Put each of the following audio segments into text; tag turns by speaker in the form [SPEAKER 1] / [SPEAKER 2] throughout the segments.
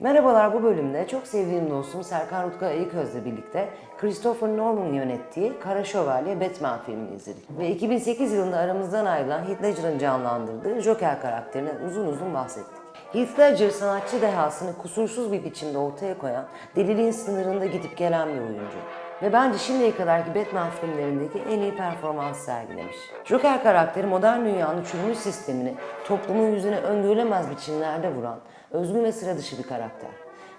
[SPEAKER 1] Merhabalar bu bölümde çok sevdiğim dostum Serkan Rutkay Ayıköz'le birlikte Christopher Nolan'ın yönettiği Kara Şövalye Batman filmini izledik. Ve 2008 yılında aramızdan ayrılan Heath Ledger'ın canlandırdığı Joker karakterinden uzun uzun bahsettik. Heath Ledger sanatçı dehasını kusursuz bir biçimde ortaya koyan, deliliğin sınırında gidip gelen bir oyuncu. Ve bence şimdiye kadarki Batman filmlerindeki en iyi performans sergilemiş. Joker karakteri modern dünyanın çürümüş sistemini toplumun yüzüne öngörülemez biçimlerde vuran, özgün ve sıra dışı bir karakter.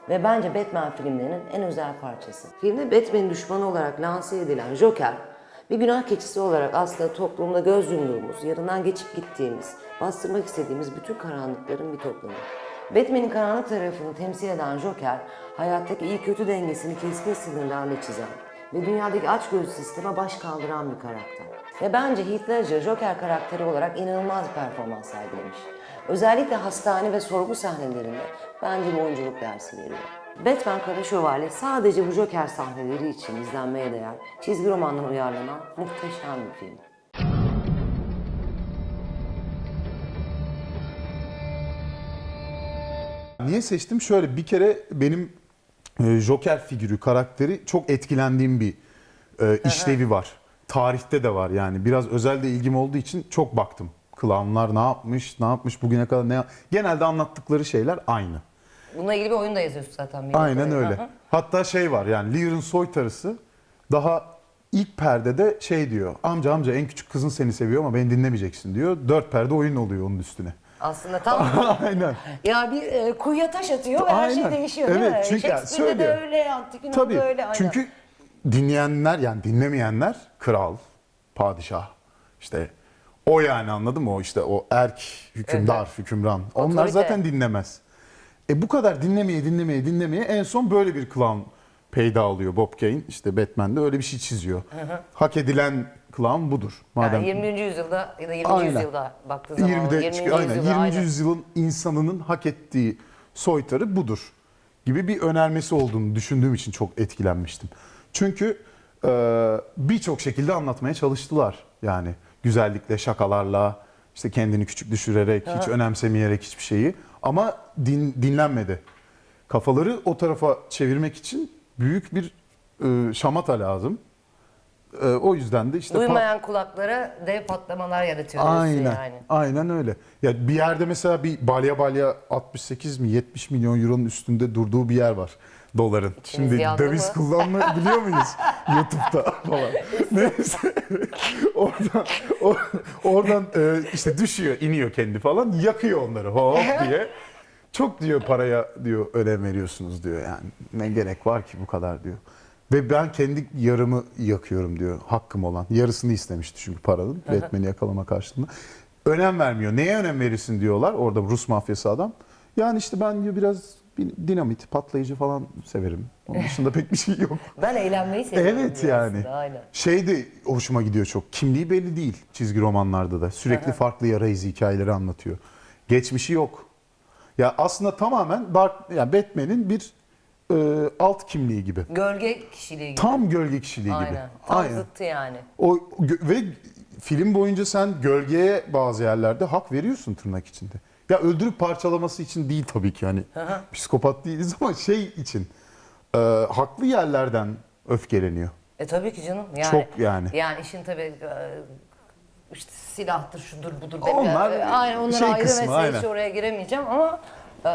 [SPEAKER 1] Ve bence Batman filmlerinin en özel parçası. Filmde Batman'in düşmanı olarak lanse edilen Joker, bir günah keçisi olarak aslında toplumda göz yumduğumuz, yarından geçip gittiğimiz, bastırmak istediğimiz bütün karanlıkların bir toplamı. Batman'in karanlık tarafını temsil eden Joker, hayattaki iyi kötü dengesini keskin sınırlarla çizen ve dünyadaki açgözlü sisteme baş kaldıran bir karakter. Ve bence Heath Ledger Joker karakteri olarak inanılmaz bir performans sergilemiş. Özellikle hastane ve sorgu sahnelerinde bence bir oyunculuk dersi veriyor. Batman Kara Şövalye sadece bu Joker sahneleri için izlenmeye değer çizgi romandan uyarlanan muhteşem bir film.
[SPEAKER 2] Niye seçtim? Şöyle bir kere benim e, Joker figürü, karakteri çok etkilendiğim bir e, işlevi var. Tarihte de var yani. Biraz özel de ilgim olduğu için çok baktım. Klanlar ne yapmış, ne yapmış bugüne kadar ne Genelde anlattıkları şeyler aynı.
[SPEAKER 1] Bununla ilgili bir oyun da yazıyorsun zaten.
[SPEAKER 2] Aynen öyle. Hatta şey var yani Lear'ın soytarısı daha ilk perdede şey diyor. Amca amca en küçük kızın seni seviyor ama beni dinlemeyeceksin diyor. Dört perde oyun oluyor onun üstüne.
[SPEAKER 1] Aslında tam
[SPEAKER 2] Aynen.
[SPEAKER 1] ya bir e, kuyuya taş atıyor ve her şey
[SPEAKER 2] Aynen.
[SPEAKER 1] değişiyor değil
[SPEAKER 2] Evet,
[SPEAKER 1] mi?
[SPEAKER 2] çünkü
[SPEAKER 1] Shakespeare'de de
[SPEAKER 2] söylüyor.
[SPEAKER 1] öyle, antik Yunan'da
[SPEAKER 2] Tabii.
[SPEAKER 1] da öyle. aynen.
[SPEAKER 2] Çünkü dinleyenler yani dinlemeyenler kral, padişah işte o yani anladın mı? O işte o erk, hükümdar, hükümran. Onlar
[SPEAKER 1] Otorite.
[SPEAKER 2] zaten dinlemez. E bu kadar dinlemeye dinlemeye dinlemeye en son böyle bir clown peyda oluyor Bob Kane. işte Batman'de öyle bir şey çiziyor. Hak edilen clown budur. Madem
[SPEAKER 1] Yani 20. yüzyılda ya da 20.
[SPEAKER 2] Aynen.
[SPEAKER 1] yüzyılda baktığın zaman
[SPEAKER 2] 20'de
[SPEAKER 1] 20.
[SPEAKER 2] çıkıyor. Aynen.
[SPEAKER 1] yüzyılda
[SPEAKER 2] 20.
[SPEAKER 1] aynen.
[SPEAKER 2] yüzyılın insanının hak ettiği soytarı budur gibi bir önermesi olduğunu düşündüğüm için çok etkilenmiştim. Çünkü e, birçok şekilde anlatmaya çalıştılar. Yani güzellikle, şakalarla, işte kendini küçük düşürerek, hiç önemsemeyerek hiçbir şeyi. Ama din, dinlenmedi. Kafaları o tarafa çevirmek için büyük bir e, şamata lazım. E, o yüzden de işte...
[SPEAKER 1] Duymayan kulaklara dev patlamalar yaratıyor
[SPEAKER 2] Aynen.
[SPEAKER 1] yani.
[SPEAKER 2] Aynen öyle. Ya bir yerde mesela bir balya balya 68 mi 70 milyon euronun üstünde durduğu bir yer var doların. Şimdi döviz
[SPEAKER 1] mı?
[SPEAKER 2] kullanma biliyor muyuz YouTube'da falan. Neyse. oradan oradan e, işte düşüyor, iniyor kendi falan. Yakıyor onları hop diye. Çok diyor paraya diyor önem veriyorsunuz diyor yani. Ne gerek var ki bu kadar diyor. Ve ben kendi yarımı yakıyorum diyor hakkım olan. Yarısını istemişti çünkü paranın Batman'i yakalama karşılığında. Önem vermiyor. Neye önem verirsin diyorlar orada Rus mafyası adam. Yani işte ben diyor biraz bir dinamit, patlayıcı falan severim. Onun dışında pek bir şey yok.
[SPEAKER 1] Ben eğlenmeyi seviyorum.
[SPEAKER 2] Evet yani.
[SPEAKER 1] aslında, Aynen.
[SPEAKER 2] Şey de hoşuma gidiyor çok. Kimliği belli değil çizgi romanlarda da. Sürekli farklı yara izi hikayeleri anlatıyor. Geçmişi yok. Ya aslında tamamen Dark, yani Batman'in bir e, alt kimliği gibi.
[SPEAKER 1] Gölge kişiliği gibi.
[SPEAKER 2] Tam gölge kişiliği gibi.
[SPEAKER 1] Aynen. Tam zıttı yani.
[SPEAKER 2] O ve film boyunca sen gölgeye bazı yerlerde hak veriyorsun tırnak içinde. Ya öldürüp parçalaması için değil tabii ki hani psikopat değiliz ama şey için e, haklı yerlerden öfkeleniyor.
[SPEAKER 1] E tabii ki canım. Yani,
[SPEAKER 2] Çok yani.
[SPEAKER 1] Yani işin tabii e, işte silahtır, şudur budur.
[SPEAKER 2] Onlar
[SPEAKER 1] E, aynen, onlar
[SPEAKER 2] şey
[SPEAKER 1] ayrı
[SPEAKER 2] kısmı,
[SPEAKER 1] mesele.
[SPEAKER 2] aynen.
[SPEAKER 1] Hiç oraya giremeyeceğim ama e,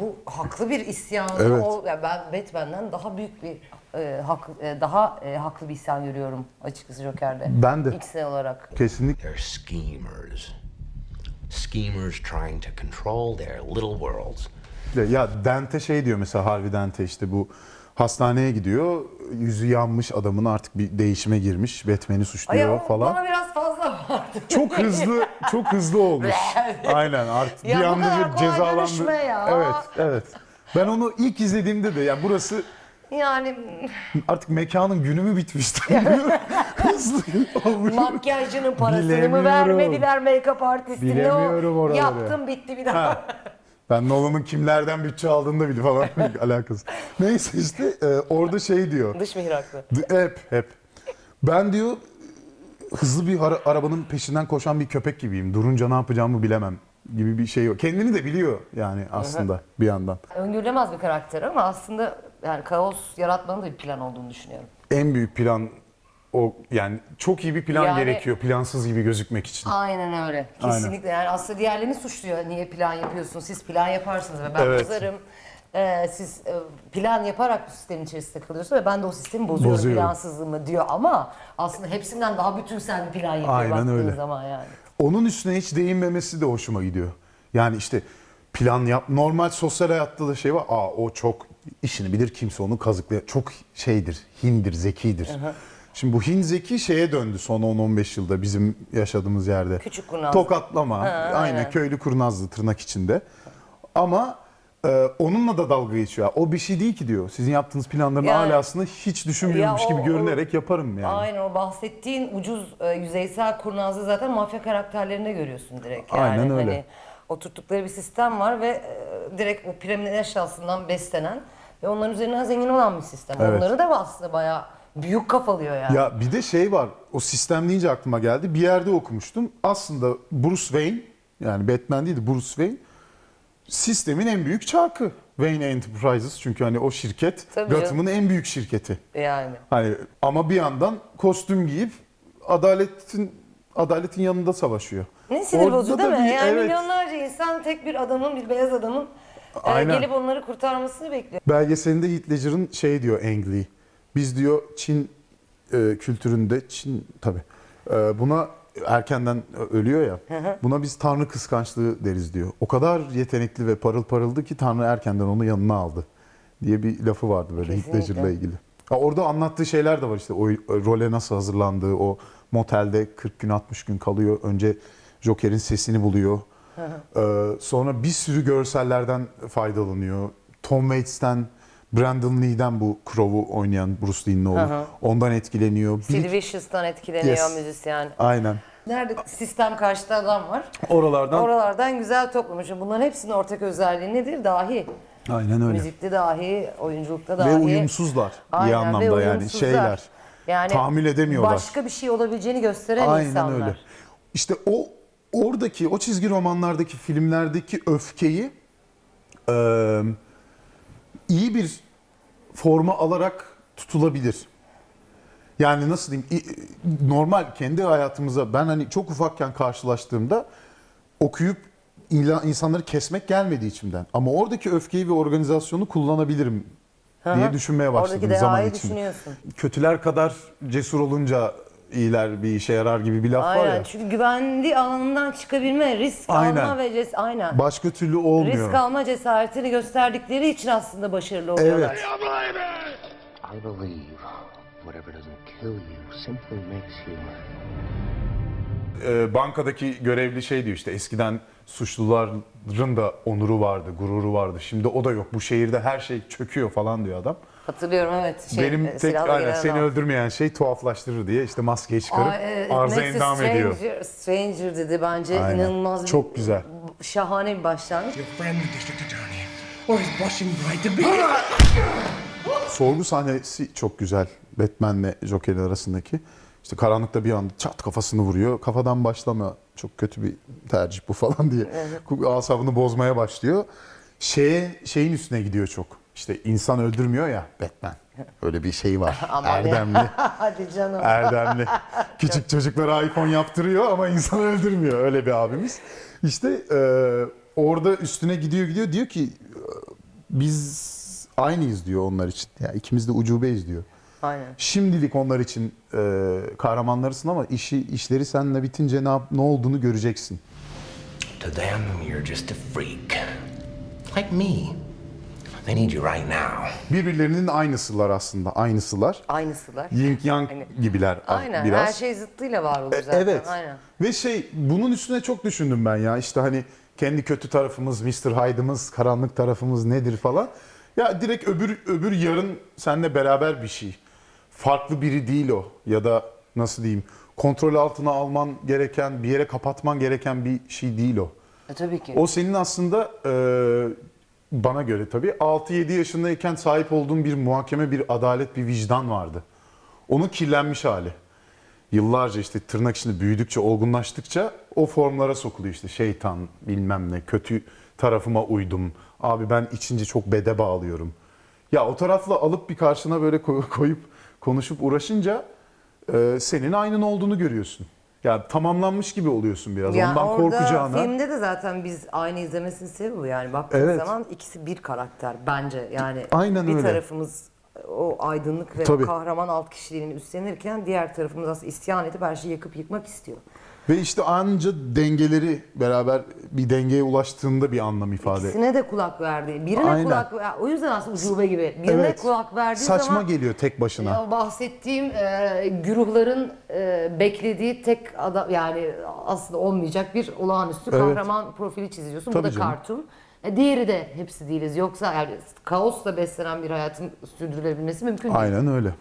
[SPEAKER 1] bu haklı bir isyan.
[SPEAKER 2] Evet.
[SPEAKER 1] O, yani ben Batman'den daha büyük bir e, hak, e, daha e, haklı bir isyan görüyorum açıkçası Joker'de.
[SPEAKER 2] Ben de.
[SPEAKER 1] İkisi olarak.
[SPEAKER 2] Kesinlikle.
[SPEAKER 3] They're schemers. Schemers trying to control their little worlds.
[SPEAKER 2] Ya Dante şey diyor mesela Harvey Dante işte bu hastaneye gidiyor. Yüzü yanmış adamın artık bir değişime girmiş. Batman'i
[SPEAKER 1] Ay,
[SPEAKER 2] suçluyor
[SPEAKER 1] ama
[SPEAKER 2] falan.
[SPEAKER 1] Bana biraz fazla vardı.
[SPEAKER 2] Çok hızlı, çok hızlı olmuş. Aynen artık
[SPEAKER 1] Ya
[SPEAKER 2] bir anda bir cezalandı.
[SPEAKER 1] ya.
[SPEAKER 2] Evet, evet. Ben onu ilk izlediğimde de yani burası
[SPEAKER 1] Yani
[SPEAKER 2] artık mekanın günü mü bitmişti? hızlı
[SPEAKER 1] makyajcının parasını mı
[SPEAKER 2] Bilemiyorum.
[SPEAKER 1] vermediler make-up artistine
[SPEAKER 2] Bilemiyorum oraları.
[SPEAKER 1] yaptım bitti bir daha.
[SPEAKER 2] Ha. Ben Nolan'ın kimlerden bütçe aldığını da bil falan alakası. Neyse işte e, orada şey diyor.
[SPEAKER 1] Dış mihraklı.
[SPEAKER 2] D- Hep hep. Ben diyor hızlı bir ara- arabanın peşinden koşan bir köpek gibiyim. Durunca ne yapacağımı bilemem gibi bir şey yok. Kendini de biliyor yani aslında bir yandan.
[SPEAKER 1] Öngörülemez bir karakter ama aslında yani kaos yaratmanın da bir plan olduğunu düşünüyorum.
[SPEAKER 2] En büyük plan o yani çok iyi bir plan
[SPEAKER 1] Yani-
[SPEAKER 2] gerekiyor plansız gibi gözükmek için.
[SPEAKER 1] Aynen öyle. Kesinlikle yani aslında diğerlerini suçluyor. Niye plan yapıyorsunuz? Siz plan yaparsınız ve ben
[SPEAKER 2] Evet.
[SPEAKER 1] bozarım. Ee, siz e, plan yaparak bu sistemin içerisinde kalıyorsunuz ve ben de o sistemi bozuyorum
[SPEAKER 2] Bozuyorum.
[SPEAKER 1] plansızlığımı diyor ama aslında hepsinden daha bütünsel bir plan yapıyor
[SPEAKER 2] Aynen
[SPEAKER 1] baktığın
[SPEAKER 2] öyle.
[SPEAKER 1] zaman yani.
[SPEAKER 2] Onun üstüne hiç değinmemesi de hoşuma gidiyor. Yani işte plan yap. Normal sosyal hayatta da şey var. Aa o çok işini bilir kimse onu kazıklıyor. Çok şeydir, hindir, zekidir. Şimdi bu hin zeki şeye döndü son 10-15 yılda bizim yaşadığımız yerde.
[SPEAKER 1] Küçük kurnaz.
[SPEAKER 2] Tokatlama. aynen.
[SPEAKER 1] aynen.
[SPEAKER 2] köylü kurnazlı tırnak içinde. Ama e, onunla da dalga geçiyor. O bir şey değil ki diyor. Sizin yaptığınız planların
[SPEAKER 1] Yani-
[SPEAKER 2] alasını hiç düşünmüyormuş
[SPEAKER 1] Ya o-
[SPEAKER 2] gibi
[SPEAKER 1] o-
[SPEAKER 2] görünerek yaparım yani.
[SPEAKER 1] Aynen o bahsettiğin ucuz e, yüzeysel kurnazlığı zaten mafya karakterlerinde görüyorsun direkt. Yani
[SPEAKER 2] Aynen öyle.
[SPEAKER 1] Hani oturttukları bir sistem var ve e, direkt o piramidin aşağısından beslenen ve onların üzerinden zengin olan bir sistem.
[SPEAKER 2] Evet.
[SPEAKER 1] Onları da aslında bayağı büyük kafalıyor yani.
[SPEAKER 2] Ya bir de şey var. O sistem deyince aklıma geldi. Bir yerde okumuştum. Aslında Bruce Wayne yani Batman değil de Bruce Wayne sistemin en büyük çarkı. Wayne Enterprises çünkü hani o şirket
[SPEAKER 1] Tabii.
[SPEAKER 2] Gotham'ın en büyük şirketi.
[SPEAKER 1] Yani.
[SPEAKER 2] Hani ama bir yandan kostüm giyip adaletin adaletin yanında savaşıyor.
[SPEAKER 1] Ne sinir
[SPEAKER 2] Orada
[SPEAKER 1] bozucu değil mi?
[SPEAKER 2] bir-
[SPEAKER 1] Yani
[SPEAKER 2] evet.
[SPEAKER 1] milyonlarca insan tek bir adamın, bir beyaz adamın e,
[SPEAKER 2] Aynen.
[SPEAKER 1] gelip onları kurtarmasını bekliyor.
[SPEAKER 2] Belgeselinde Heath Ledger'ın şey diyor Ang Lee. Biz diyor Çin e, kültüründe Çin tabi buna erkenden ölüyor ya. Buna biz tanrı kıskançlığı deriz diyor. O kadar yetenekli ve parıl parıldı ki tanrı erkenden onu yanına aldı diye bir lafı vardı böyle. Ledger'la ilgili. Ha, orada anlattığı şeyler de var işte o role nasıl hazırlandığı, o motelde 40 gün 60 gün kalıyor. Önce Joker'in sesini buluyor. Ee, sonra bir sürü görsellerden faydalanıyor. Tom Waits'ten, Brandon Lee'den bu Crow'u oynayan Bruce Lee'nin oğlu.
[SPEAKER 1] Hı hı.
[SPEAKER 2] Ondan etkileniyor. Bir-
[SPEAKER 1] Sid Vicious'tan etkileniyor
[SPEAKER 2] Yes.
[SPEAKER 1] müzisyen.
[SPEAKER 2] Aynen.
[SPEAKER 1] Nerede sistem karşıta adam var.
[SPEAKER 2] Oralardan
[SPEAKER 1] Oralardan güzel toplamış. Bunların hepsinin ortak özelliği nedir? Dahi.
[SPEAKER 2] aynen öyle.
[SPEAKER 1] Müzikte dahi, oyunculukta dahi.
[SPEAKER 2] Ve uyumsuzlar
[SPEAKER 1] Aynen,
[SPEAKER 2] iyi anlamda yani şeyler.
[SPEAKER 1] Yani
[SPEAKER 2] tahammül edemiyorlar.
[SPEAKER 1] Başka bir şey olabileceğini gösteren
[SPEAKER 2] Aynen
[SPEAKER 1] insanlar.
[SPEAKER 2] öyle. İşte o oradaki o çizgi romanlardaki filmlerdeki öfkeyi e, iyi bir forma alarak tutulabilir. Yani nasıl diyeyim normal kendi hayatımıza ben hani çok ufakken karşılaştığımda okuyup insanları kesmek gelmedi içimden. Ama oradaki öfkeyi ve organizasyonu kullanabilirim diye düşünmeye başladım
[SPEAKER 1] Oradaki
[SPEAKER 2] zaman
[SPEAKER 1] düşünüyorsun.
[SPEAKER 2] Kötüler kadar cesur olunca iyiler bir işe yarar gibi bir laf var
[SPEAKER 1] Aynen.
[SPEAKER 2] ya.
[SPEAKER 1] Çünkü güvenli alanından çıkabilme, risk
[SPEAKER 2] Aynen.
[SPEAKER 1] alma ve ces aynen.
[SPEAKER 2] Başka türlü olmuyor.
[SPEAKER 1] Risk alma cesaretini gösterdikleri için aslında başarılı oluyorlar.
[SPEAKER 2] Evet.
[SPEAKER 4] I believe whatever doesn't kill you simply makes you
[SPEAKER 2] Ee, bankadaki görevli şey diyor işte eskiden suçluların da onuru vardı, gururu vardı. Şimdi o da yok. Bu şehirde her şey çöküyor falan diyor adam.
[SPEAKER 1] Hatırlıyorum evet. Şey,
[SPEAKER 2] Benim
[SPEAKER 1] e,
[SPEAKER 2] tek aynen, seni
[SPEAKER 1] adam.
[SPEAKER 2] öldürmeyen şey tuhaflaştırır diye işte maskeyi çıkarıp
[SPEAKER 1] Aa, evet,
[SPEAKER 2] arıza endam ediyor.
[SPEAKER 1] Stranger, Stranger dedi bence
[SPEAKER 2] Aynen.
[SPEAKER 1] inanılmaz bir-
[SPEAKER 2] Çok güzel.
[SPEAKER 1] Şahane bir başlangıç.
[SPEAKER 2] Sorgu sahnesi çok güzel. Batman'le Joker'in arasındaki. İşte karanlıkta bir anda çat kafasını vuruyor. Kafadan başlama. Çok kötü bir tercih bu falan diye. Asabını bozmaya başlıyor. Şeye, şeyin üstüne gidiyor çok. İşte insan öldürmüyor ya Batman. Öyle bir şey var. Erdemli.
[SPEAKER 1] Hadi canım.
[SPEAKER 2] Erdemli. Küçük çocuklara iPhone yaptırıyor ama insan öldürmüyor. Öyle bir abimiz. İşte e, orada üstüne gidiyor gidiyor diyor ki e, biz aynıyız diyor onlar için. Ya ikimiz de ucubeyiz diyor.
[SPEAKER 1] Aynen.
[SPEAKER 2] Şimdilik onlar için e, kahramanlarısın ama işi işleri seninle bitince ne, yap- ne olduğunu göreceksin.
[SPEAKER 3] To them, you're just a freak. Like me. They need you right now.
[SPEAKER 2] Birbirlerinin aynısılar aslında. Aynısılar.
[SPEAKER 1] Aynısılar.
[SPEAKER 2] Yin yang gibiler a-
[SPEAKER 1] Aynen.
[SPEAKER 2] biraz.
[SPEAKER 1] Her şey zıttıyla var oluyor
[SPEAKER 2] E,
[SPEAKER 1] zaten.
[SPEAKER 2] Evet.
[SPEAKER 1] Aynen.
[SPEAKER 2] Ve şey bunun üstüne çok düşündüm ben ya. İşte hani kendi kötü tarafımız, Mr. Hyde'ımız, karanlık tarafımız nedir falan. Ya direkt öbür öbür yarın seninle beraber bir şey. Farklı biri değil o ya da nasıl diyeyim kontrol altına alman gereken, bir yere kapatman gereken bir şey değil o.
[SPEAKER 1] E, tabii ki.
[SPEAKER 2] O senin aslında e, bana göre tabii 6-7 yaşındayken sahip olduğun bir muhakeme, bir adalet, bir vicdan vardı. Onun kirlenmiş hali. yıllarca işte tırnak içinde büyüdükçe, olgunlaştıkça o formlara sokuluyor işte şeytan bilmem ne, kötü tarafıma uydum. Abi ben içince çok bede bağlıyorum. Ya o tarafla alıp bir karşına böyle koy- koyup konuşup uğraşınca e, senin aynın olduğunu görüyorsun. Ya tamamlanmış gibi oluyorsun biraz.
[SPEAKER 1] Yani
[SPEAKER 2] Ondan
[SPEAKER 1] orada
[SPEAKER 2] korkacağına.
[SPEAKER 1] filmde de zaten biz aynı izlemesinin sebebi bu yani baktığın
[SPEAKER 2] Evet.
[SPEAKER 1] zaman ikisi bir karakter bence yani
[SPEAKER 2] Aynen
[SPEAKER 1] bir
[SPEAKER 2] öyle.
[SPEAKER 1] tarafımız o aydınlık ve
[SPEAKER 2] Tabii.
[SPEAKER 1] kahraman alt kişiliğini üstlenirken diğer tarafımız aslında isyan edip her şeyi yakıp yıkmak istiyor.
[SPEAKER 2] Ve işte anca dengeleri beraber bir dengeye ulaştığında bir anlam ifade.
[SPEAKER 1] İkisine de kulak verdi. Birine
[SPEAKER 2] Aynen.
[SPEAKER 1] kulak ver- O yüzden aslında ucube gibi. Birine
[SPEAKER 2] Evet.
[SPEAKER 1] kulak verdiği
[SPEAKER 2] Saçma
[SPEAKER 1] zaman
[SPEAKER 2] geliyor tek başına.
[SPEAKER 1] ya bahsettiğim e, güruhların e, beklediği tek adam yani aslında olmayacak bir olağanüstü
[SPEAKER 2] Evet.
[SPEAKER 1] kahraman profili çiziyorsun. Bu
[SPEAKER 2] Tabii
[SPEAKER 1] da
[SPEAKER 2] canım.
[SPEAKER 1] kartun. E, diğeri de hepsi değiliz. Yoksa yani kaosla beslenen bir hayatın sürdürülebilmesi mümkün değil.
[SPEAKER 2] Aynen öyle.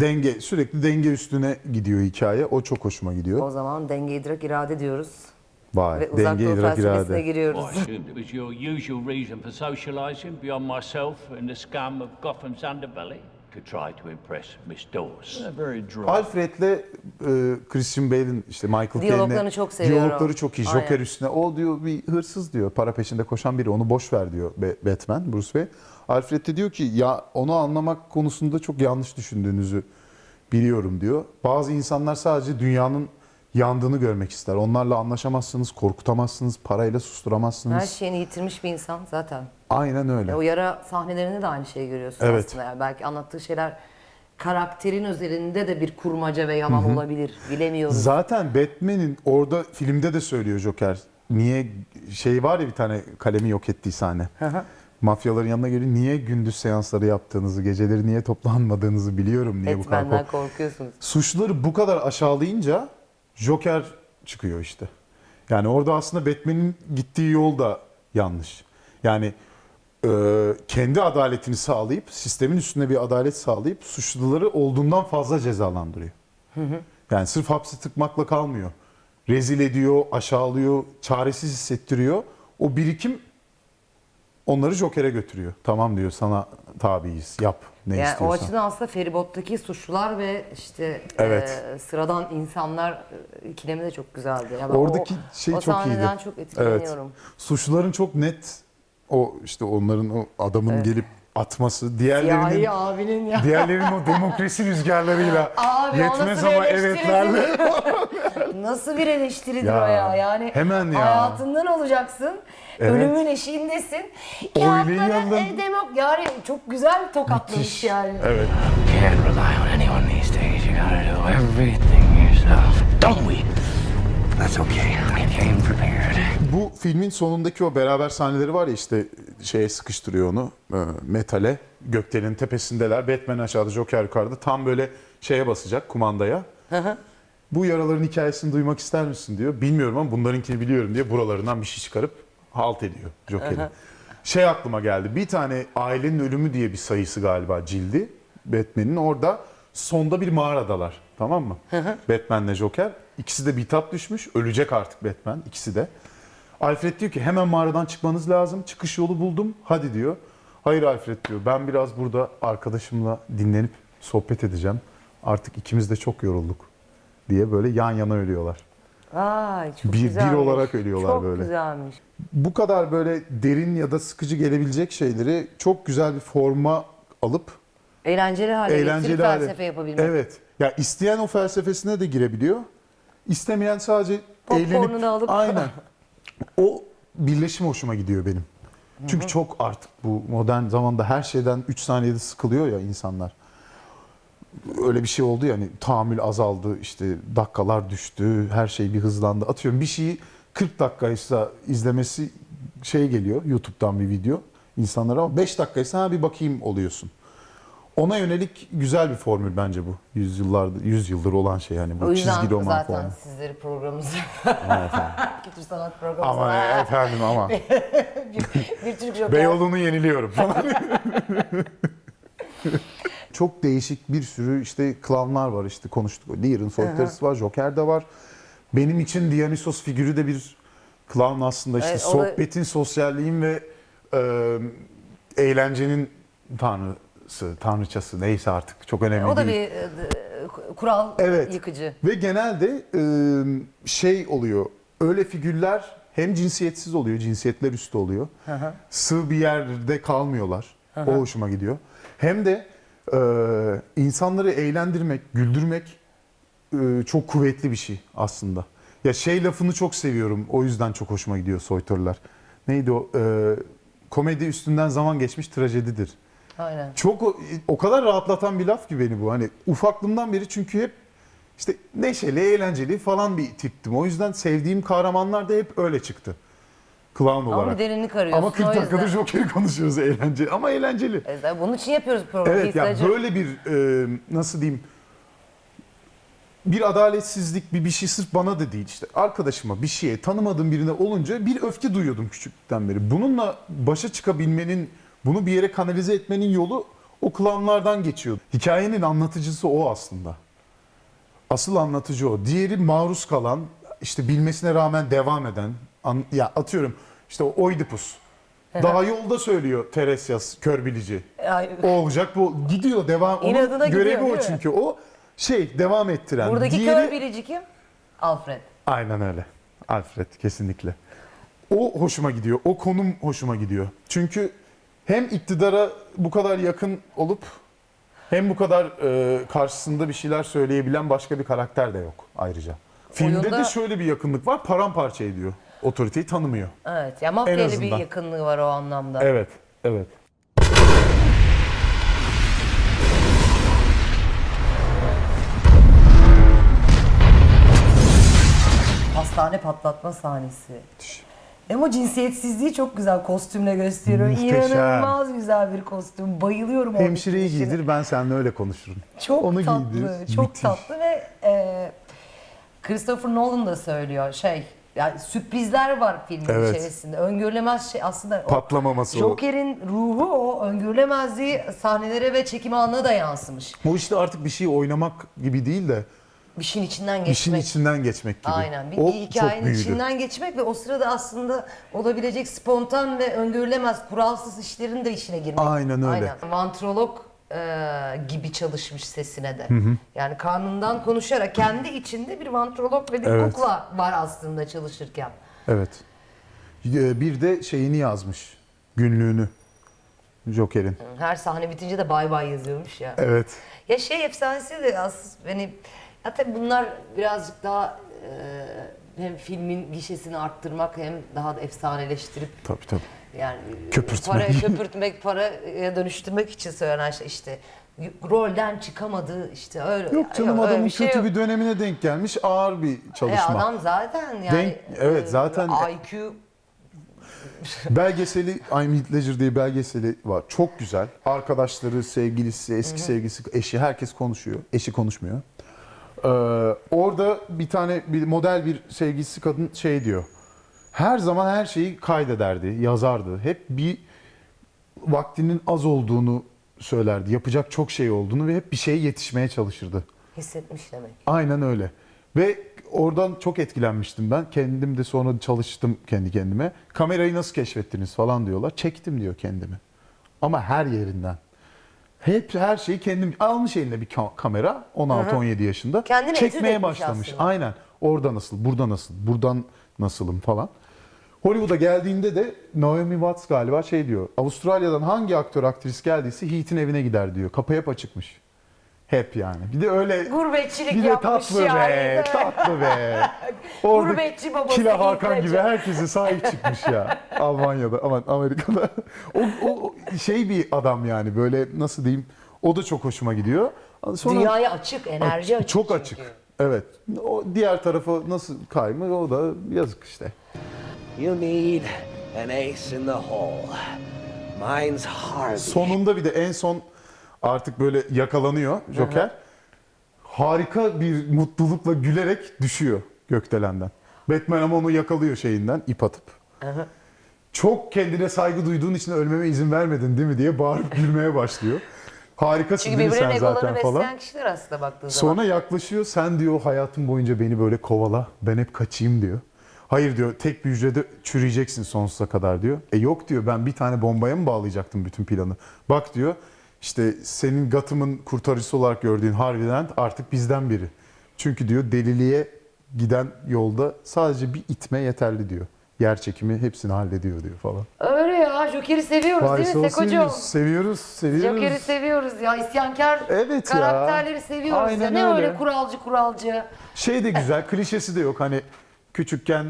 [SPEAKER 2] Denge sürekli denge üstüne gidiyor hikaye. O çok hoşuma gidiyor.
[SPEAKER 1] O zaman denge idrak irade diyoruz.
[SPEAKER 2] Vay.
[SPEAKER 1] Ve uzak
[SPEAKER 2] denge
[SPEAKER 1] doğu
[SPEAKER 2] idrak
[SPEAKER 1] felsefesine
[SPEAKER 2] irade.
[SPEAKER 1] giriyoruz.
[SPEAKER 5] İt was your usual reason for socialising beyond myself and the scum of Gotham's underbelly to try to impress Miss Dawes.
[SPEAKER 6] Very dry.
[SPEAKER 2] Alfred'le e, Christian Bale'in işte Michael
[SPEAKER 1] Diyaloglarını
[SPEAKER 2] Caine'le
[SPEAKER 1] çok seviyorum.
[SPEAKER 2] Diyalogları çok iyi. Joker
[SPEAKER 1] Aynen.
[SPEAKER 2] üstüne. O diyor bir hırsız diyor. Para peşinde koşan biri. Onu boş ver diyor Be- Batman, Bruce Wayne. Alfred de diyor ki ya onu anlamak konusunda çok yanlış düşündüğünüzü biliyorum diyor. Bazı insanlar sadece dünyanın yandığını görmek ister. Onlarla anlaşamazsınız, korkutamazsınız, parayla susturamazsınız.
[SPEAKER 1] Her şeyini yitirmiş bir insan zaten.
[SPEAKER 2] Aynen öyle.
[SPEAKER 1] E, O yara sahnelerinde de aynı şeyi görüyorsun
[SPEAKER 2] Evet.
[SPEAKER 1] aslında. Yani belki anlattığı şeyler karakterin üzerinde de bir kurmaca ve yalan olabilir. Bilemiyoruz.
[SPEAKER 2] Zaten Batman'in orada filmde de söylüyor Joker. Niye şey var ya bir tane kalemi yok ettiği sahne. Mafyaların yanına geliyor. Niye gündüz seansları yaptığınızı, geceleri niye toplanmadığınızı biliyorum niye bu kadar
[SPEAKER 1] Etmenden
[SPEAKER 2] kork-
[SPEAKER 1] korkuyorsunuz.
[SPEAKER 2] Suçluları bu kadar aşağılayınca Joker çıkıyor işte. Yani orada aslında Batman'in gittiği yol da yanlış. Yani e, kendi adaletini sağlayıp, sistemin üstünde bir adalet sağlayıp suçluları olduğundan fazla cezalandırıyor. Yani sırf hapse tıkmakla kalmıyor. Rezil ediyor, aşağılıyor, çaresiz hissettiriyor. O birikim onları Joker'e götürüyor. Tamam diyor sana tabiiz, yap ne
[SPEAKER 1] Yani o
[SPEAKER 2] istiyorsan.
[SPEAKER 1] açıdan aslında feribottaki suçlular ve işte
[SPEAKER 2] Evet.
[SPEAKER 1] e, sıradan insanlar e, ikilemi de çok güzeldi. Yani
[SPEAKER 2] Oradaki
[SPEAKER 1] o,
[SPEAKER 2] şey
[SPEAKER 1] o
[SPEAKER 2] çok iyiydi.
[SPEAKER 1] sahneden çok etkileniyorum.
[SPEAKER 2] Suçluların çok net o işte onların o adamın gelip atması, diğerlerinin
[SPEAKER 1] Siyahi abinin ya.
[SPEAKER 2] diğerlerinin o demokrasi rüzgarlarıyla
[SPEAKER 1] Abi, o
[SPEAKER 2] yetmez ama evetlerle
[SPEAKER 1] Nasıl bir eleştiridir
[SPEAKER 2] Ya,
[SPEAKER 1] o ya? Yani
[SPEAKER 2] hemen ya.
[SPEAKER 1] hayatından olacaksın.
[SPEAKER 2] Evet.
[SPEAKER 1] Ölümün eşiğindesin.
[SPEAKER 2] Oylayalım.
[SPEAKER 1] Kağıtlara e, demok yani çok güzel tokatlamış yani.
[SPEAKER 2] Evet.
[SPEAKER 3] Can't rely on anyone these days. You gotta do everything yourself. Don't we? That's okay. I came prepared.
[SPEAKER 2] Bu filmin sonundaki o beraber sahneleri var ya işte şeye sıkıştırıyor onu e, metale. Gökdelenin tepesindeler. Batman aşağıda, Joker yukarıda. Tam böyle şeye basacak kumandaya. Bu yaraların hikayesini duymak ister misin diyor. Bilmiyorum ama bunlarınkini biliyorum diye buralarından bir şey çıkarıp halt ediyor Joker'i. Şey aklıma geldi. Bir tane ailenin ölümü diye bir sayısı galiba cildi. Batman'in orada sonda bir mağaradalar. Tamam mı? Batman'le Joker. İkisi de bitap düşmüş. Ölecek artık Batman. ikisi de. Alfred diyor ki hemen mağaradan çıkmanız lazım. Çıkış yolu buldum. Hadi diyor. Hayır Alfred diyor. Ben biraz burada arkadaşımla dinlenip sohbet edeceğim. Artık ikimiz de çok yorulduk diye böyle yan yana ölüyorlar.
[SPEAKER 1] Vay çok
[SPEAKER 2] Bir- bir
[SPEAKER 1] güzelmiş.
[SPEAKER 2] olarak ölüyorlar
[SPEAKER 1] çok
[SPEAKER 2] böyle.
[SPEAKER 1] güzelmiş.
[SPEAKER 2] Bu kadar böyle derin ya da sıkıcı gelebilecek şeyleri çok güzel bir forma alıp
[SPEAKER 1] Eğlenceli hale getirip
[SPEAKER 2] eğlenceli hale.
[SPEAKER 1] felsefe yapabilmek.
[SPEAKER 2] Evet. Ya isteyen o felsefesine de girebiliyor. İstemeyen sadece
[SPEAKER 1] Popcorn'unu
[SPEAKER 2] eğlenip
[SPEAKER 1] alıp-
[SPEAKER 2] aynen. O birleşim hoşuma gidiyor benim. Çünkü çok artık bu modern zamanda her şeyden 3 saniyede sıkılıyor ya insanlar. Öyle bir şey oldu ya hani tahammül azaldı işte dakikalar düştü her şey bir hızlandı. Atıyorum bir şeyi 40 dakikaysa izlemesi şey geliyor YouTube'dan bir video insanlara ama 5 dakikaysa ha bir bakayım oluyorsun. Ona yönelik güzel bir formül bence bu. Yüzyıllardır, yüz yıldır olan şey hani bu
[SPEAKER 1] O yüzden
[SPEAKER 2] çizgi roman
[SPEAKER 1] zaten
[SPEAKER 2] formu.
[SPEAKER 1] sizleri programımıza Kültür sanat programımıza
[SPEAKER 2] Ama efendim ama
[SPEAKER 1] bir Türk Joker.
[SPEAKER 2] Beyoğlu'nu yeniliyorum falan. Çok değişik bir sürü işte klanlar var işte konuştuk. Lear'ın solitary'si var, Joker de var. Benim için Dionysos figürü de bir klan aslında işte
[SPEAKER 1] Evet, o da-
[SPEAKER 2] sohbetin, sosyalliğin ve e, eğlencenin tanrısı, tanrıçası neyse artık çok önemli
[SPEAKER 1] O da
[SPEAKER 2] değil.
[SPEAKER 1] bir e, kural
[SPEAKER 2] Evet.
[SPEAKER 1] yıkıcı.
[SPEAKER 2] Ve genelde e, şey oluyor. Öyle figürler hem cinsiyetsiz oluyor, cinsiyetler üstü oluyor. Sığ bir yerde kalmıyorlar. O hoşuma gidiyor. Hem de e, insanları eğlendirmek, güldürmek e, çok kuvvetli bir şey aslında. Ya şey lafını çok seviyorum. O yüzden çok hoşuma gidiyor soytarılar. Neydi o? E, komedi üstünden zaman geçmiş trajedidir.
[SPEAKER 1] Aynen.
[SPEAKER 2] Çok o, o kadar rahatlatan bir laf ki beni bu. Hani ufaklığımdan beri çünkü hep işte neşeli, eğlenceli falan bir tiptim. O yüzden sevdiğim kahramanlar da hep öyle çıktı. Clown
[SPEAKER 1] Ama
[SPEAKER 2] olarak.
[SPEAKER 1] bir derinlik arıyorsun.
[SPEAKER 2] Ama 40
[SPEAKER 1] o
[SPEAKER 2] dakikada
[SPEAKER 1] yüzden.
[SPEAKER 2] Joker'i konuşuyoruz eğlenceli. Ama eğlenceli.
[SPEAKER 1] E, Bunun için yapıyoruz programı.
[SPEAKER 2] Evet ya
[SPEAKER 1] Ledger.
[SPEAKER 2] böyle bir e, nasıl diyeyim bir adaletsizlik bir bir şey sırf bana da değil işte arkadaşıma bir şeye tanımadığım birine olunca bir öfke duyuyordum küçükten beri. Bununla başa çıkabilmenin bunu bir yere kanalize etmenin yolu o klanlardan geçiyor. Hikayenin anlatıcısı o aslında. Asıl anlatıcı o. Diğeri maruz kalan, işte bilmesine rağmen devam eden. An- ya atıyorum işte o Oidipus. Daha yolda söylüyor Teresias kör bilici.
[SPEAKER 1] Ay,
[SPEAKER 2] O olacak bu gidiyor devam. Onun
[SPEAKER 1] İnadına gidiyor,
[SPEAKER 2] görevi
[SPEAKER 1] değil
[SPEAKER 2] o
[SPEAKER 1] mi?
[SPEAKER 2] çünkü o şey devam ettiren.
[SPEAKER 1] Buradaki
[SPEAKER 2] Diğeri-
[SPEAKER 1] kör bilici kim? Alfred.
[SPEAKER 2] Aynen öyle. Alfred kesinlikle. O hoşuma gidiyor. O konum hoşuma gidiyor. Çünkü hem iktidara bu kadar yakın olup hem bu kadar e, karşısında bir şeyler söyleyebilen başka bir karakter de yok ayrıca. Filmde
[SPEAKER 1] Oyunda-
[SPEAKER 2] de şöyle bir yakınlık var. Paramparça ediyor. Otoriteyi tanımıyor.
[SPEAKER 1] Evet. Ya mafya ile bir
[SPEAKER 2] azından.
[SPEAKER 1] yakınlığı var o anlamda.
[SPEAKER 2] Evet, evet.
[SPEAKER 1] Hastane patlatma sahnesi. O cinsiyetsizliği çok güzel kostümle gösteriyor.
[SPEAKER 2] Muhteşem.
[SPEAKER 1] İnanılmaz güzel bir kostüm. Bayılıyorum oradaki
[SPEAKER 2] Hemşireyi
[SPEAKER 1] işine.
[SPEAKER 2] giydir ben seninle öyle konuşurum.
[SPEAKER 1] Çok
[SPEAKER 2] Onu
[SPEAKER 1] tatlı,
[SPEAKER 2] giydir.
[SPEAKER 1] çok
[SPEAKER 2] Müthiş.
[SPEAKER 1] tatlı ve e, Christopher Nolan da söylüyor şey yani sürprizler var filmin
[SPEAKER 2] Evet.
[SPEAKER 1] içerisinde. Öngörülemez şey aslında
[SPEAKER 2] Patlamaması o.
[SPEAKER 1] Joker'in ruhu o öngörülemezliği sahnelere ve çekim anına da yansımış.
[SPEAKER 2] Bu işte artık bir şey oynamak gibi değil de
[SPEAKER 1] Bir şeyin içinden geçmek.
[SPEAKER 2] işin içinden geçmek gibi.
[SPEAKER 1] Aynen. Bir,
[SPEAKER 2] o
[SPEAKER 1] bir hikayenin içinden geçmek ve o sırada aslında olabilecek spontan ve öngörülemez kuralsız işlerin de içine girmek.
[SPEAKER 2] Aynen öyle.
[SPEAKER 1] Aynen. Mantrolog e, gibi çalışmış sesine de. Yani karnından konuşarak kendi içinde bir mantrolog ve bir
[SPEAKER 2] Evet.
[SPEAKER 1] kukla var aslında çalışırken.
[SPEAKER 2] Evet. Ee, Bir de şeyini yazmış. Günlüğünü. Joker'in.
[SPEAKER 1] Her sahne bitince de bay bay yazıyormuş ya.
[SPEAKER 2] Evet.
[SPEAKER 1] Ya şey efsanesi de aslında beni ya tabii bunlar birazcık daha e, hem filmin gişesini arttırmak hem daha da efsaneleştirip
[SPEAKER 2] Tabii tabii.
[SPEAKER 1] Yani
[SPEAKER 2] Köpürtmek.
[SPEAKER 1] para köpürtmek, paraya dönüştürmek için söylenen şey işte rolden çıkamadı işte öyle.
[SPEAKER 2] Yok canım
[SPEAKER 1] öyle
[SPEAKER 2] adamın
[SPEAKER 1] bir şey
[SPEAKER 2] kötü
[SPEAKER 1] yok.
[SPEAKER 2] bir dönemine denk gelmiş. Ağır bir
[SPEAKER 1] E,
[SPEAKER 2] çalışma.
[SPEAKER 1] adam zaten yani
[SPEAKER 2] Denk- evet,
[SPEAKER 1] e,
[SPEAKER 2] zaten-
[SPEAKER 1] IQ
[SPEAKER 2] Belgeseli I'm Ledger diye belgeseli var. Çok güzel. Arkadaşları, sevgilisi, eski sevgilisi, eşi herkes konuşuyor. Eşi konuşmuyor. Ee, orada bir tane bir model bir sevgilisi kadın şey diyor. Her zaman her şeyi kaydederdi, yazardı. Hep bir vaktinin az olduğunu söylerdi. Yapacak çok şey olduğunu ve hep bir şeye yetişmeye çalışırdı.
[SPEAKER 1] hissetmiş demek.
[SPEAKER 2] Aynen öyle. Ve oradan çok etkilenmiştim ben. Kendim de sonra çalıştım kendi kendime. Kamerayı nasıl keşfettiniz falan diyorlar. Çektim diyor kendimi. Ama her yerinden. Hep her şeyi kendim almış eline bir ka- kamera 16-17 yaşında.
[SPEAKER 1] Kendini etüt
[SPEAKER 2] çekmeye
[SPEAKER 1] etmiş
[SPEAKER 2] başlamış.
[SPEAKER 1] aslında.
[SPEAKER 2] Aynen. Orada nasıl, burada nasıl, buradan nasılım falan. Hollywood'a geldiğinde de Naomi Watts galiba şey diyor. Avustralya'dan hangi aktör aktris geldiyse Heath'in evine gider diyor. Kapı hep açıkmış. Hep yani. Bir de öyle
[SPEAKER 1] Gurbetçilik
[SPEAKER 2] bir de
[SPEAKER 1] yapmış
[SPEAKER 2] tatlı
[SPEAKER 1] yani.
[SPEAKER 2] be, tatlı be. Orada
[SPEAKER 1] Gurbetçi babası
[SPEAKER 2] Kila Hakan gibi
[SPEAKER 1] Ledger.
[SPEAKER 2] herkese sahip çıkmış ya. Almanya'da, aman Amerika'da. O, o o şey bir adam yani böyle nasıl diyeyim. O da çok hoşuma gidiyor. Sonra
[SPEAKER 1] Dünyaya açık, enerji açık.
[SPEAKER 2] çok
[SPEAKER 1] çünkü.
[SPEAKER 2] açık. Evet. O diğer tarafa nasıl kaymı o da yazık işte.
[SPEAKER 4] You need an ace in the hole. Mine's Harvey.
[SPEAKER 2] Sonunda bir de en son artık böyle yakalanıyor Joker. Harika bir mutlulukla gülerek düşüyor gökdelenden. Batman ama onu yakalıyor şeyinden ip atıp. Çok kendine saygı duyduğun için ölmeme izin vermedin değil mi diye bağırıp gülmeye başlıyor. Harikasın
[SPEAKER 1] Çünkü
[SPEAKER 2] değil mi sen zaten falan.
[SPEAKER 1] besleyen kişiler aslında baktığın zaman.
[SPEAKER 2] Sonra yaklaşıyor sen diyor hayatım boyunca beni böyle kovala ben hep kaçayım diyor. Hayır diyor tek bir hücrede çürüyeceksin sonsuza kadar diyor. E yok diyor ben bir tane bombaya mı bağlayacaktım bütün planı. Bak diyor işte senin Gotham'ın kurtarıcısı olarak gördüğün Harvey Dent artık bizden biri. Çünkü diyor deliliğe giden yolda sadece bir itme yeterli diyor. Yer çekimi hepsini hallediyor diyor falan.
[SPEAKER 1] Öyle ya Joker'i seviyoruz
[SPEAKER 2] Vay
[SPEAKER 1] değil mi
[SPEAKER 2] Seviyoruz,
[SPEAKER 1] Sekocuğum?
[SPEAKER 2] seviyoruz, seviyoruz.
[SPEAKER 1] Joker'i seviyoruz ya. İsyankar
[SPEAKER 2] Evet ya.
[SPEAKER 1] karakterleri seviyoruz ya.
[SPEAKER 2] Aynen
[SPEAKER 1] Ne öyle
[SPEAKER 2] öyle.
[SPEAKER 1] kuralcı kuralcı.
[SPEAKER 2] Şey de güzel, klişesi de yok. Hani küçükken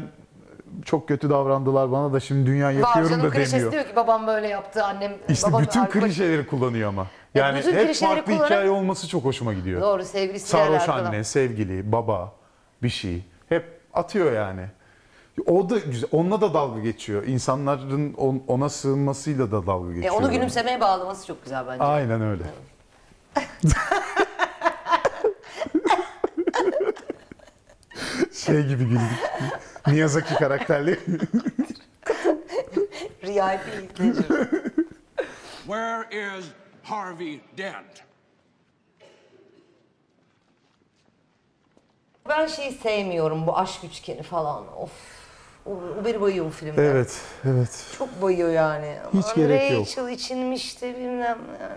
[SPEAKER 2] çok kötü davrandılar bana da şimdi dünya
[SPEAKER 1] canım
[SPEAKER 2] da
[SPEAKER 1] klişesi
[SPEAKER 2] demiyor.
[SPEAKER 1] diyor ki babam böyle yaptı annem.
[SPEAKER 2] İşte
[SPEAKER 1] babam
[SPEAKER 2] bütün
[SPEAKER 1] alkol-
[SPEAKER 2] klişeleri kullanıyor ama.
[SPEAKER 1] E,
[SPEAKER 2] Yani
[SPEAKER 1] bütün
[SPEAKER 2] hep
[SPEAKER 1] klişeleri
[SPEAKER 2] farklı
[SPEAKER 1] kullanarak-
[SPEAKER 2] hikaye olması çok hoşuma gidiyor.
[SPEAKER 1] Doğru sevgilisiyle
[SPEAKER 2] Sarhoş anne, sevgili, baba, bir şey. Hep atıyor yani. O da güzel. Onunla da dalga geçiyor. İnsanların on- ona sığınmasıyla da dalga
[SPEAKER 1] E,
[SPEAKER 2] geçiyor.
[SPEAKER 1] onu gülümsemeye bağlaması çok güzel bence.
[SPEAKER 2] Aynen öyle. şey gibi güldük. Miyazaki karakterli.
[SPEAKER 1] VIP izleyici.
[SPEAKER 6] Where is Harvey Dent?
[SPEAKER 1] ben şeyi sevmiyorum bu aşk üçgeni falan. Of. O, o beni bayıyor bu filmde.
[SPEAKER 2] evet, evet.
[SPEAKER 1] Çok bayıyor yani.
[SPEAKER 2] Hiç
[SPEAKER 1] Aman
[SPEAKER 2] gerek yok.
[SPEAKER 1] Rachel içinmişti bilmem yani.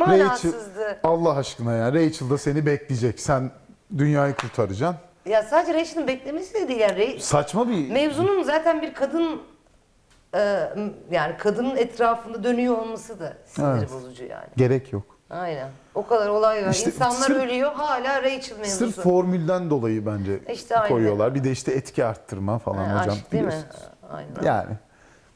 [SPEAKER 2] Rachel,
[SPEAKER 1] Manasızdı.
[SPEAKER 2] Allah aşkına ya Rachel da seni bekleyecek. Sen dünyayı kurtaracaksın.
[SPEAKER 1] Ya sadece Rachel'ın beklemesi de değil yani. Ra-
[SPEAKER 2] Saçma bir
[SPEAKER 1] Mevzunun zaten bir kadın e, yani kadının etrafında dönüyor olması da sinir
[SPEAKER 2] Evet.
[SPEAKER 1] bozucu yani.
[SPEAKER 2] gerek yok.
[SPEAKER 1] Aynen. O kadar olay var.
[SPEAKER 2] İşte
[SPEAKER 1] İnsanlar
[SPEAKER 2] sırf-
[SPEAKER 1] ölüyor hala Rachel mevzusu.
[SPEAKER 2] Sırf formülden dolayı bence
[SPEAKER 1] İşte aynen.
[SPEAKER 2] koyuyorlar. Bir de işte etki arttırma falan
[SPEAKER 1] Ha,
[SPEAKER 2] hocam.
[SPEAKER 1] aşk değil mi?
[SPEAKER 2] biliyorsunuz.
[SPEAKER 1] Aynen.
[SPEAKER 2] Yani.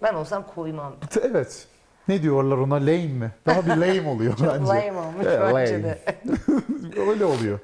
[SPEAKER 1] Ben olsam koymam.
[SPEAKER 2] T- Evet. Ne diyorlar ona? Lame mi? Daha bir lame oluyor bence.
[SPEAKER 1] Lame olmuş
[SPEAKER 2] Evet,
[SPEAKER 1] bence
[SPEAKER 2] lame.
[SPEAKER 1] de.
[SPEAKER 2] Öyle oluyor.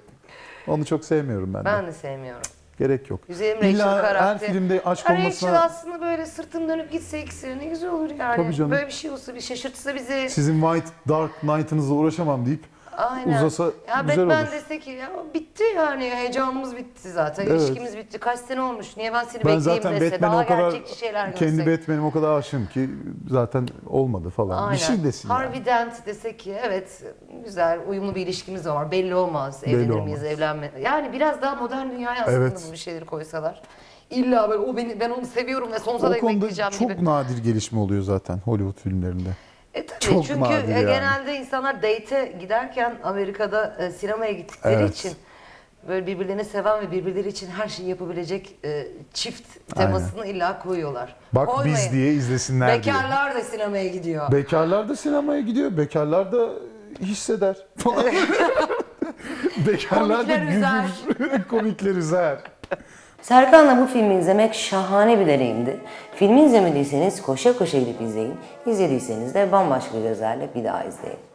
[SPEAKER 2] Onu çok sevmiyorum ben de.
[SPEAKER 1] Ben de sevmiyorum.
[SPEAKER 2] Gerek yok.
[SPEAKER 1] Güzelim Rachel
[SPEAKER 2] İlla her
[SPEAKER 1] karakteri.
[SPEAKER 2] filmde aşk
[SPEAKER 1] Ha, Rachel
[SPEAKER 2] olmasına
[SPEAKER 1] aslında böyle sırtım dönüp gitse ikisi ne güzel olur yani.
[SPEAKER 2] Tabii canım.
[SPEAKER 1] Böyle bir şey olsa bir şaşırtsa bizi.
[SPEAKER 2] sizin White Dark Knight'ınızla uğraşamam deyip
[SPEAKER 1] Aynen.
[SPEAKER 2] uzasa
[SPEAKER 1] ya
[SPEAKER 2] güzel
[SPEAKER 1] Batman
[SPEAKER 2] olur.
[SPEAKER 1] dese ki ya bitti yani heyecanımız bitti zaten.
[SPEAKER 2] Evet.
[SPEAKER 1] İlişkimiz bitti. Kaç sene olmuş. Niye ben seni
[SPEAKER 2] Ben
[SPEAKER 1] bekleyeyim
[SPEAKER 2] zaten
[SPEAKER 1] dese.
[SPEAKER 2] Batman'e
[SPEAKER 1] Daha
[SPEAKER 2] o kadar
[SPEAKER 1] gerçekçi şeyler
[SPEAKER 2] kendi
[SPEAKER 1] görsek.
[SPEAKER 2] Batman'im o kadar aşığım ki zaten olmadı falan.
[SPEAKER 1] Aynen.
[SPEAKER 2] Bir şey desin yani.
[SPEAKER 1] Harvey Dent dese ki evet güzel uyumlu bir ilişkimiz var. Belli olmaz.
[SPEAKER 2] Belli
[SPEAKER 1] Evlenir
[SPEAKER 2] olmaz.
[SPEAKER 1] miyiz evlenme. Yani biraz daha modern dünyaya aslında
[SPEAKER 2] Evet.
[SPEAKER 1] bu bir şeyleri koysalar. İlla böyle o beni ben onu seviyorum ve sonsuza
[SPEAKER 2] O
[SPEAKER 1] dek
[SPEAKER 2] konuda
[SPEAKER 1] bekleyeceğim
[SPEAKER 2] çok
[SPEAKER 1] gibi.
[SPEAKER 2] nadir gelişme oluyor zaten Hollywood filmlerinde. Çok
[SPEAKER 1] çünkü
[SPEAKER 2] nadir
[SPEAKER 1] e,
[SPEAKER 2] yani.
[SPEAKER 1] genelde insanlar date'e giderken Amerika'da e, sinemaya gittikleri
[SPEAKER 2] Evet.
[SPEAKER 1] için böyle birbirlerini seven ve birbirleri için her şeyi yapabilecek e, çift temasını illa koyuyorlar.
[SPEAKER 2] Bak biz diye izlesinler diye.
[SPEAKER 1] Bekarlar da sinemaya gidiyor.
[SPEAKER 2] Bekarlar da sinemaya gidiyor. Bekarlar da hisseder falan. Bekarlar da
[SPEAKER 1] Komikler üzer.
[SPEAKER 2] gülür. Komikler üzer.
[SPEAKER 1] Serkan'la bu filmi izlemek şahane bir deneyimdi. Filmi izlemediyseniz koşa koşa gidip izleyin. İzlediyseniz de bambaşka gözlerle bir daha izleyin.